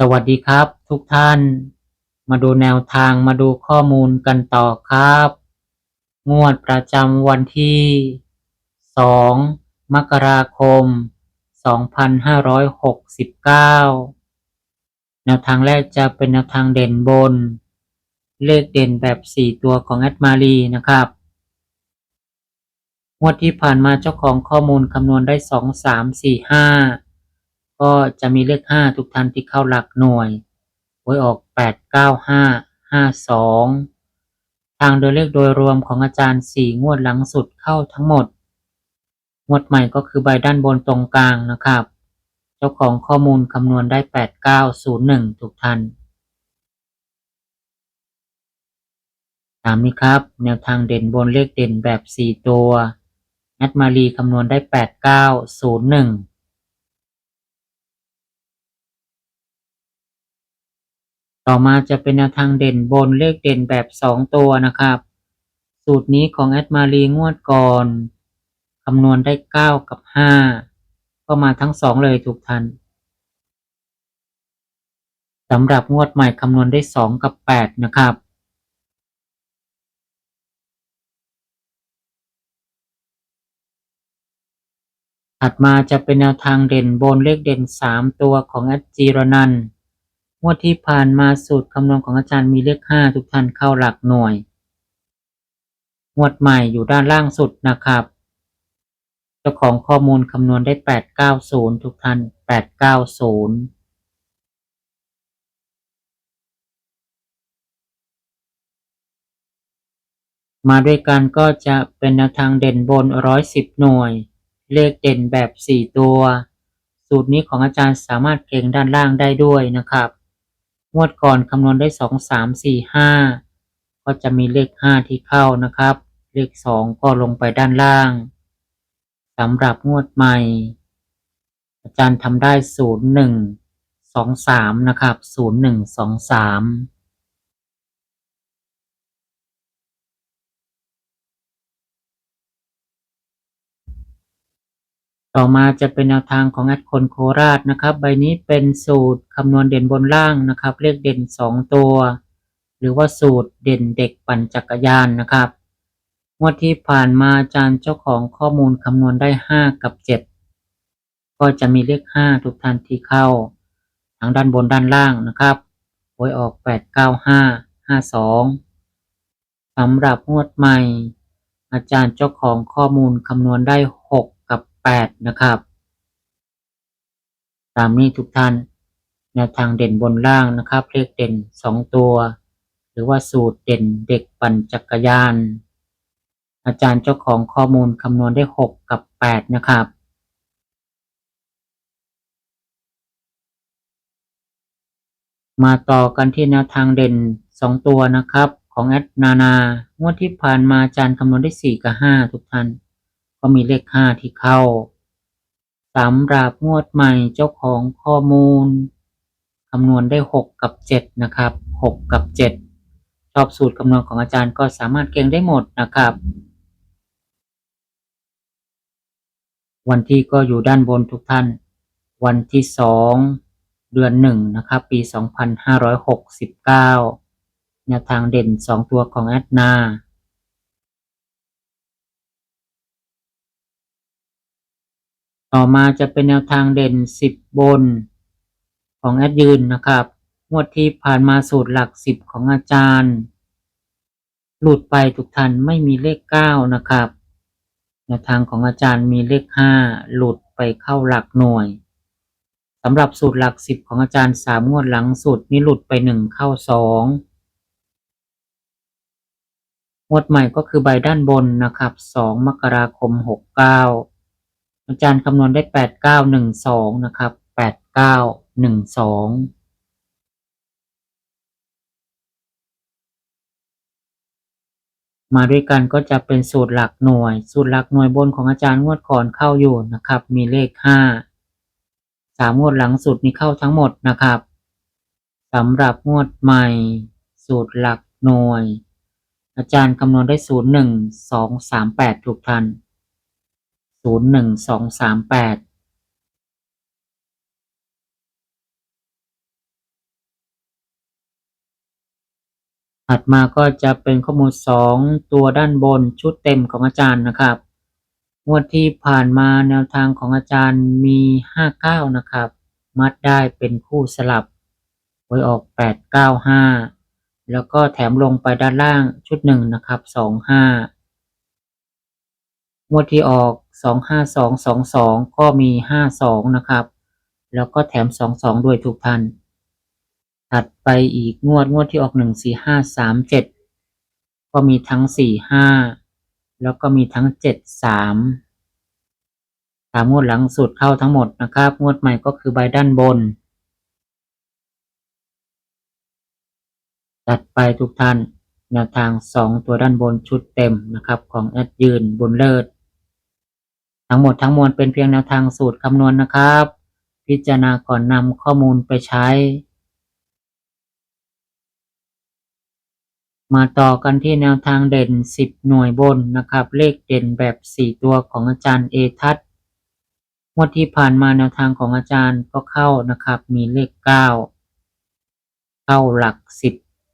สวัสดีครับ ทุกท่าน มาดูแนวทางมาดูข้อมูลกันต่อครับ งวดประจำวันที่ 2 มกราคม 2569 แนวทางแรกจะเป็นแนวทางเด่นบน เลขเด่นแบบ 4 ตัวของแอดมารีนะครับ งวดที่ผ่านมาเจ้าของข้อมูลคำนวณได้ 2 3 4 5 ก็จะมีเลข 5 ทุกท่านที่เข้าหลักหน่วยหวยออก 8 9 5 5 2 ทางโดยเลขโดยรวมของอาจารย์ 4 งวดหลังสุดเข้าทั้งหมด งวดใหม่ก็คือใบด้านบนตรงกลางนะครับ เจ้าของข้อมูลคำนวณได้ 8901 ทุกท่านตามนี้ครับ แนวทางเด่นบนเลขเด่นแบบ 4 ตัวแอดมารีคำนวณได้ 8901 ต่อมาจะเป็นแนวทางเด่นบนเลขเด่นแบบ 2 ตัวนะครับ สูตรนี้ของแอดมารีงวดก่อนคำนวณได้ 9 กับ 5 ก็มาทั้ง 2 เลยทุกท่านสำหรับงวดใหม่คำนวณได้ 2 กับ 8 นะครับถัดมาจะเป็นแนวทางเด่นบนเลขเด่น 3 ตัวของแอดจีรนันท์ งวดที่ผ่านมาสูตรคำนวณของอาจารย์มีเลข5ทุกท่านเข้าหลักหน่วย งวดใหม่อยู่ด้านล่างสุดนะครับ เจ้าของข้อมูลคำนวณได้ 890 ทุกท่าน 890มาด้วยกันก็จะเป็นแนวทางเด่นบน 110 หน่วย เลขเด่นแบบ 4 ตัว สูตรนี้ของอาจารย์สามารถเก่งด้านล่างได้ด้วยนะครับ งวดก่อนคำนวณได้2 3 4 5ก็จะมีเลข5ที่เข้านะครับ เลข2ก็ลงไปด้านล่างสำหรับงวดใหม่ อาจารย์ทำได้0 1 2 3นะครับ0 1 2 3 ต่อมาจะเป็นแนวทางของแอดคนโคราชนะครับ ใบนี้เป็นสูตรคำนวณเด่นบนล่างนะครับ เลขเด่น 2 ตัว หรือว่าสูตรเด่นเด็กปั่นจักรยานนะครับงวดที่ผ่านมาอาจารย์เจ้าของข้อมูลคำนวณได้ 5 กับ 7 ก็จะมีเลข 5 ทุกท่านที่เข้า ทางด้านบนด้านล่างนะครับหวยออก 8 9 5 5 2สำหรับงวดใหม่ อาจารย์เจ้าของข้อมูลคำนวณได้6กับ 8 นะครับ ตามนี้ทุกท่านแนวทางเด่นบนล่างนะครับ เลขเด่น 2 ตัว หรือว่าสูตรเด่นเด็กปั่นจักรยาน อาจารย์เจ้าของข้อมูลคำนวณได้ 6 กับ 8 นะครับมาต่อกันที่แนวทางเด่น 2 ตัวนะครับ ของแอดนานา งวดที่ผ่านมาอาจารย์คำนวณได้ 4 กับ 5 ทุกท่าน ก็มีเลข5ที่เข้าสำหรับงวดใหม่เจ้าของข้อมูลคำนวณได้ 6 กับ 7 นะครับ 6 กับ 7 ชอบสูตรคำนวณของอาจารย์ก็สามารถเก่งได้หมดนะครับ วันที่ก็อยู่ด้านบนทุกท่าน วันที่ 2 เดือน 1 นะครับ ปี 2569แนวทางเด่น 2 ตัวของแอดนา ต่อมาจะเป็นแนวทางเด่น 10 บน ของแอดยืนนะครับงวดที่ผ่านมาสูตรหลัก 10 ของอาจารย์ หลุดไปทุกท่านไม่มีเลข 9 นะครับ แนวทางของอาจารย์มีเลข 5 หลุดไปเข้าหลักหน่วยสำหรับสูตรหลัก 10 ของอาจารย์ 3 งวดหลังสุดนี้หลุดไป 1 เข้า 2งวดใหม่ก็คือใบด้านบนนะครับ 2 มกราคม 69 อาจารย์คำนวณได้แปดเก้าหนึ่งสองนะครับแปดเก้าหนึ่งสองมาด้วยกันก็จะเป็นสูตรหลักหน่วย สูตรหลักหน่วยบนของอาจารย์งวดก่อนเข้าอยู่นะครับ มีเลขห้าสามงวดหลังสุดนี้เข้าทั้งหมดนะครับสำหรับงวดใหม่ สูตรหลักหน่วย อาจารย์คำนวณได้ศูนย์หนึ่งสองสามแปดถูกทัน ศูนย์หนึ่งสองสามแปดถัดมาก็จะเป็นข้อมูลสองตัวด้านบนชุดเต็มของอาจารย์นะครับงวดที่ผ่านมาแนวทางของอาจารย์มีห้าเก้านะครับ มัดได้เป็นคู่สลับไว้ออกแปดเก้าห้าแล้วก็แถมลงไปด้านล่างชุดหนึ่งนะครับสองห้างวดที่ออก สองห้าสองสองสองก็มีห้าสองนะครับ แล้วก็แถมสองสองด้วยทุกท่านถัดไปอีกงวดงวดที่ออกหนึ่งสี่ห้าสามเจ็ดก็มีทั้งสี่ห้าแล้วก็มีทั้งเจ็ดสามสามงวดหลังสุดเข้าทั้งหมดนะครับ งวดใหม่ก็คือใบด้านบน ตัดไปทุกท่านแนวทางสองตัวด้านบนชุดเต็มนะครับ ของแอดยืนบนเลิศ ทั้งหมดทั้งมวลเป็นเพียงแนวทางสูตรคำนวณนะครับ พิจารณาก่อนนำข้อมูลไปใช้ มาต่อกันที่แนวทางเด่น 10 หน่วยบนนะครับ เลขเด่นแบบ 4 ตัวของอาจารย์เอทัศน์งวดที่ผ่านมาแนวทางของอาจารย์ก็เข้านะครับ มีเลข 9 เข้าหลัก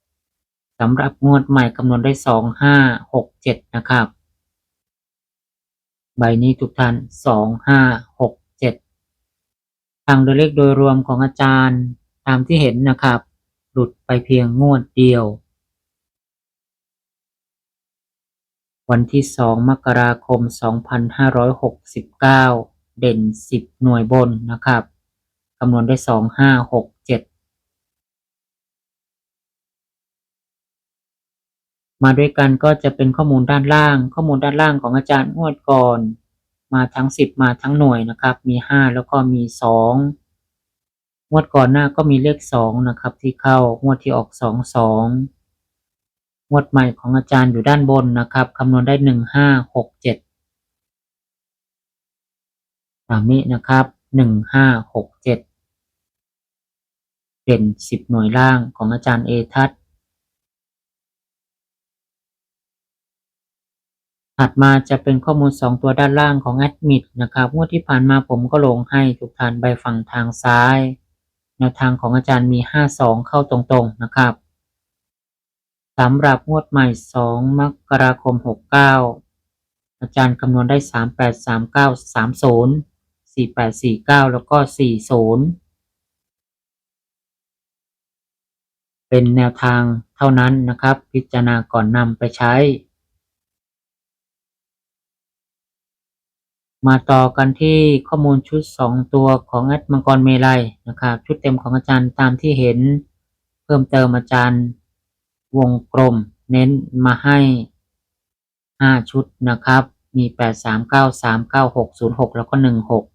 10สำหรับงวดใหม่คำนวณได้ 2 5 6 7 นะครับ ใบนี้ทุกท่าน2 5 6 7ทางโดยเลขโดยรวมของอาจารย์ตามที่เห็นนะครับ หลุดไปเพียงงวดเดียว วันที่2มกราคม 2569 เด่น 10 หน่วยบนนะครับคำนวณได้ 2 5 6 7 มาด้วยกันก็จะเป็นข้อมูลด้านล่าง ข้อมูลด้านล่างของอาจารย์งวดก่อน มาทั้ง 10 มาทั้งหน่วยนะครับ มี 5 แล้วก็มี 2 งวดก่อนหน้าก็มีเลข 2 นะครับ ที่เข้างวดที่ออก 2 2 งวดใหม่ของอาจารย์อยู่ด้านบนนะครับคำนวณได้ 1 5 6 7 ตามนี้นะครับ 1 5 6 7 เป็น 10 หน่วยล่างของอาจารย์เอทัศน์ ถัดมาจะเป็นข้อมูล 2 ตัวด้านล่างของแอดมิดนะครับงวดที่ผ่านมาผมก็ลงให้ทุกท่านใบฝั่งทางซ้าย แนวทางของอาจารย์มี 52 เข้าตรงๆนะครับสำหรับงวดใหม่ 2 มกราคม 69 อาจารย์คำนวณได้ 38 39 30 48 49 แล้วก็ 40 เป็นแนวทางเท่านั้นนะครับ พิจารณาก่อนนำไปใช้ มาต่อกันที่ข้อมูลชุด 2 ตัวของแอดมังกรเมลัยนะครับ ชุดเต็มของอาจารย์ตามที่เห็น เพิ่มเติมอาจารย์วงกลมเน้นมาให้ 5 ชุดนะครับ มี 8 3 9 3 9 6 0 6 แล้วก็ 16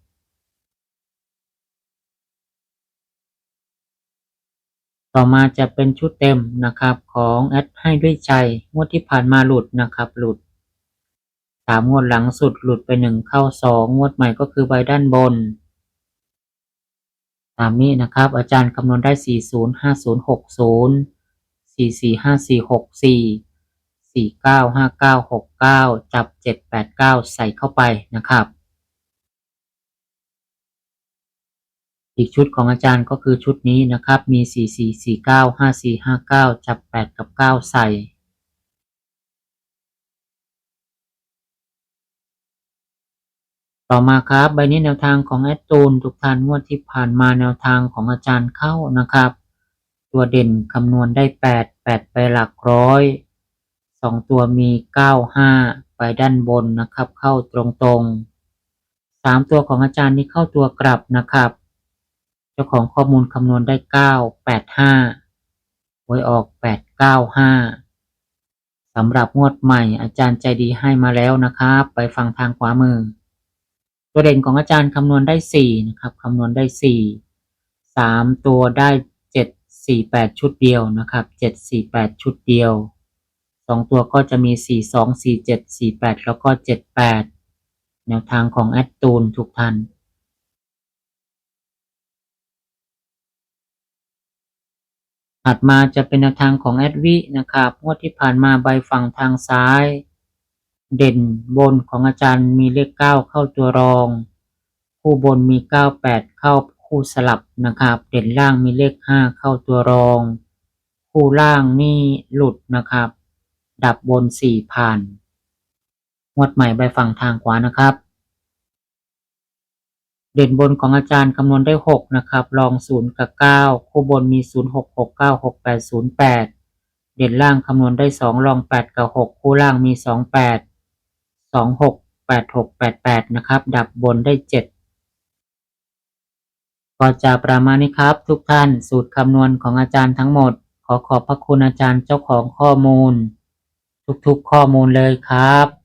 ต่อมาจะเป็นชุดเต็มนะครับของแอดให้ด้วยใจงวดที่ผ่านมาหลุดนะครับหลุด สามงวดหลังสุดหลุดไปหนึ่งเข้าสองงวดใหม่ก็คือใบด้านบน ตามนี้นะครับ อาจารย์คำนวณได้สี่ศูนย์ห้าศูนย์หกศูนย์สี่สี่ห้าสี่หกสี่สี่เก้าห้าเก้าหกเก้าจับเจ็ดแปดเก้าใส่เข้าไปนะครับ อีกชุดของอาจารย์ก็คือชุดนี้นะครับ มี4 4 4 9 5 4 5 9จับ8กับ9ใส่ ต่อมาครับใบนี้แนวทางของแอดตูนทุกท่านงวดที่ผ่านมาแนวทางของอาจารย์เข้านะครับ ตัวเด่นคำนวณได้ 8 8 ไปหลักร้อยสองตัวมี 9 5 ไปด้านบนนะครับ เข้าตรงๆสามตัวของอาจารย์นี้เข้าตัวกลับนะครับ เจ้าของข้อมูลคำนวณได้เก้าแปดห้าหวยออกแปดเก้าห้าสำหรับงวดใหม่อาจารย์ใจดีให้มาแล้วนะครับ ไปฟังทางขวามือ ตัวเด่นของอาจารย์คำนวณได้สี่นะครับคำนวณได้สี่สามตัวได้เจ็ดสี่แปดชุดเดียวนะครับเจ็ดสี่แปดชุดเดียวสองตัวก็จะมีสี่สองสี่เจ็ดสี่แล้วก็เจ็ดแปดแนวทางของแอดตูนทุกท่านถัดมาจะเป็นแนวทางของแอดวินะครับงวดที่ผ่านมาใบฝั่งทางซ้าย เด่นบนของอาจารย์มีเลข9เข้าตัวรอง คู่บนมี98เข้าคู่สลับนะครับ เด่นล่างมีเลข5เข้าตัวรอง คู่ล่างนี่หลุดนะครับ ดับบน4ผ่านงวดใหม่ใบฝั่งทางขวานะครับ เด่นบนของอาจารย์คำนวณได้6นะครับรอง0กับ9คู่บนมี0 6 6 9 6 8 0 8เก้าหกแปดศูนย์แปดเด่นล่างคำนวณได้2รอง8กับ6คู่ล่างมีสองแปด องหกแปดหกแปดแปดนะครับ ดับบนได้เจ็ดก็จะประมาณนี้ครับ ทุกท่านสูตรคำนวณของอาจารย์ทั้งหมด ขอขอบพระคุณอาจารย์เจ้าของข้อมูล ทุกๆข้อมูลเลยครับ